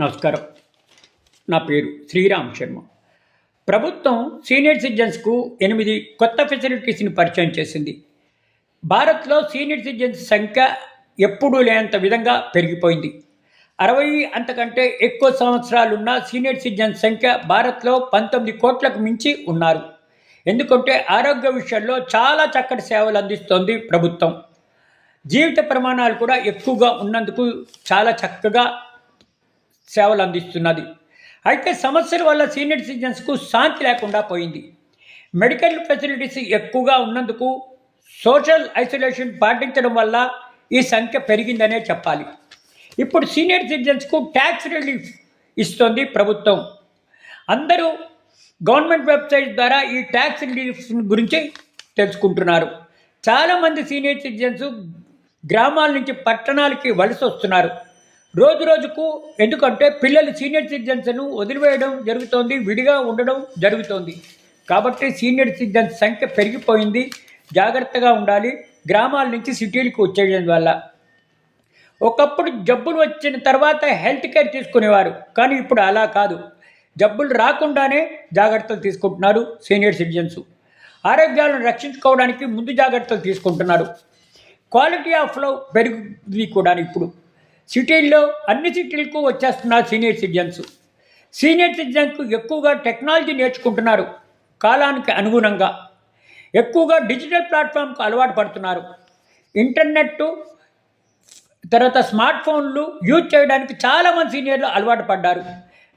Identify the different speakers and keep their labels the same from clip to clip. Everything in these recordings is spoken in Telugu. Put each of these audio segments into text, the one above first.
Speaker 1: నమస్కారం. నా పేరు శ్రీరామ్ శర్మ. ప్రభుత్వం సీనియర్ సిటిజన్స్కు ఎనిమిది కొత్త ఫెసిలిటీస్ని పరిచయం చేసింది. భారత్లో సీనియర్ సిటిజన్స్ సంఖ్య ఎప్పుడూ లేనంత విధంగా పెరిగిపోయింది. అరవై అంతకంటే ఎక్కువ సంవత్సరాలున్న సీనియర్ సిటిజన్స్ సంఖ్య భారత్లో పంతొమ్మిది కోట్లకు మించి ఉన్నారు. ఎందుకంటే ఆరోగ్య విషయంలో చాలా చక్కటి సేవలు అందిస్తోంది ప్రభుత్వం. జీవిత ప్రమాణాలు కూడా ఎక్కువగా ఉన్నందుకు చాలా చక్కగా సేవలు అందిస్తున్నది. అయితే సమస్యల వల్ల సీనియర్ సిటిజన్స్కు శాంతి లేకుండా పోయింది. మెడికల్ ఫెసిలిటీస్ ఎక్కువగా ఉన్నందుకు సోషల్ ఐసోలేషన్ పాటించడం వల్ల ఈ సంఖ్య పెరిగిందనే చెప్పాలి. ఇప్పుడు సీనియర్ సిటిజన్స్కు ట్యాక్స్ రిలీఫ్ ఇస్తోంది ప్రభుత్వం. అందరూ గవర్నమెంట్ వెబ్సైట్ ద్వారా ఈ ట్యాక్స్ రిలీఫ్ గురించి తెలుసుకుంటున్నారు. చాలామంది సీనియర్ సిటిజన్స్ గ్రామాల నుంచి పట్టణాలకి వలస వస్తున్నారు. రోజు రోజుకు ఎందుకంటే పిల్లలు సీనియర్ సిటిజన్స్ను వదిలివేయడం జరుగుతోంది విడిగా ఉండడం జరుగుతోంది. కాబట్టి సీనియర్ సిటిజన్స్ సంఖ్య పెరిగిపోయింది. జాగ్రత్తగా ఉండాలి. గ్రామాల నుంచి సిటీలకు వచ్చేయడం వల్ల. ఒకప్పుడు జబ్బులు వచ్చిన తర్వాత హెల్త్ కేర్ తీసుకునేవారు. కానీ ఇప్పుడు అలా కాదు. జబ్బులు రాకుండానే జాగ్రత్తలు తీసుకుంటున్నారు సీనియర్ సిటిజన్స్. ఆరోగ్యాలను రక్షించుకోవడానికి ముందు జాగ్రత్తలు తీసుకుంటున్నారు. క్వాలిటీ ఆఫ్ లవ్ పెరిగింది కూడా ఇప్పుడు. సిటీల్లో అన్ని సిటీలకు వచ్చేస్తున్నారు సీనియర్ సిటిజన్స్. సీనియర్ సిటిజన్కు ఎక్కువగా టెక్నాలజీ నేర్చుకుంటున్నారు కాలానికి అనుగుణంగా. ఎక్కువగా డిజిటల్ ప్లాట్ఫామ్కు అలవాటు పడుతున్నారు. ఇంటర్నెట్ తర్వాత స్మార్ట్ ఫోన్లు యూజ్ చేయడానికి చాలామంది సీనియర్లు అలవాటు పడ్డారు.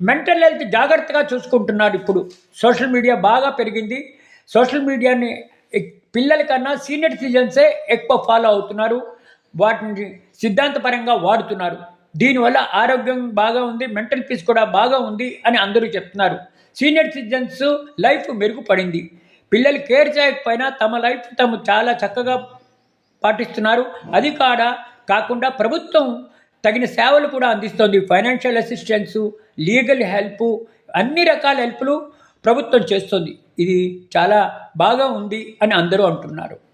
Speaker 1: మెంటల్ హెల్త్ జాగ్రత్తగా చూసుకుంటున్నారు ఇప్పుడు. సోషల్ మీడియా బాగా పెరిగింది. సోషల్ మీడియాని పిల్లల కన్నా సీనియర్ సిటిజన్సే ఎక్కువ ఫాలో అవుతున్నారు. వాటిని సిద్ధాంతపరంగా వాడుతున్నారు. దీనివల్ల ఆరోగ్యం బాగా ఉంది మెంటల్ పీస్ కూడా బాగా ఉంది అని అందరూ చెప్తున్నారు. సీనియర్ సిటిజన్స్ లైఫ్ మెరుగుపడింది. పిల్లలు కేర్ చేయకపోయినా తమ లైఫ్ తాము చాలా చక్కగా పాటిస్తున్నారు. అది కాడ కాకుండా ప్రభుత్వం తగిన సేవలు కూడా అందిస్తోంది. ఫైనాన్షియల్ అసిస్టెన్స్ లీగల్ హెల్ప్ అన్ని రకాల హెల్ప్లు ప్రభుత్వం చేస్తుంది. ఇది చాలా బాగా ఉంది అని అందరూ అంటున్నారు.